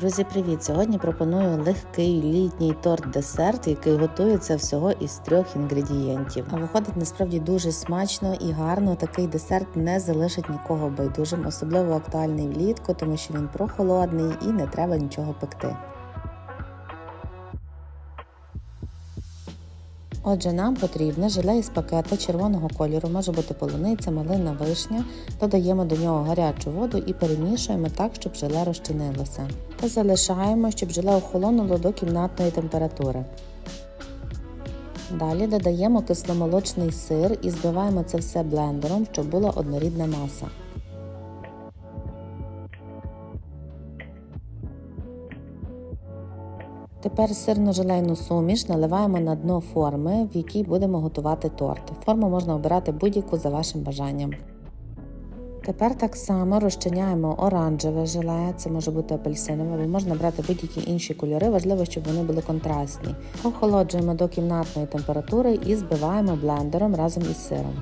Друзі, привіт! Сьогодні пропоную легкий літній торт-десерт, який готується всього із трьох інгредієнтів. А виходить насправді дуже смачно і гарно. Такий десерт не залишить нікого байдужим, особливо актуальний влітку, тому що він прохолодний і не треба нічого пекти. Отже, нам потрібне желе із пакета червоного кольору, може бути полуниця, малина, вишня. Додаємо до нього гарячу воду і перемішуємо так, щоб желе розчинилося. Та залишаємо, щоб желе охолонуло до кімнатної температури. Далі додаємо кисломолочний сир і збиваємо це все блендером, щоб була однорідна маса. Тепер сирно-желейну суміш наливаємо на дно форми, в якій будемо готувати торт. Форму можна обирати будь-яку за вашим бажанням. Тепер так само розчиняємо оранжеве желе, це може бути апельсинове, або можна брати будь-які інші кольори, важливо, щоб вони були контрастні. Охолоджуємо до кімнатної температури і збиваємо блендером разом із сиром.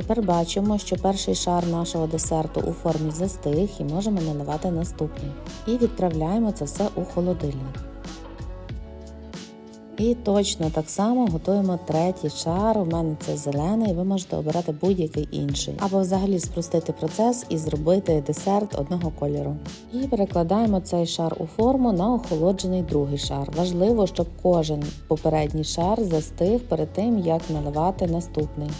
Тепер бачимо, що перший шар нашого десерту у формі застиг і можемо наливати наступний. І відправляємо це все у холодильник. І точно так само готуємо третій шар. У мене це зелений, ви можете обирати будь-який інший. Або взагалі спростити процес і зробити десерт одного кольору. І перекладаємо цей шар у форму на охолоджений другий шар. Важливо, щоб кожен попередній шар застиг перед тим, як наливати наступний.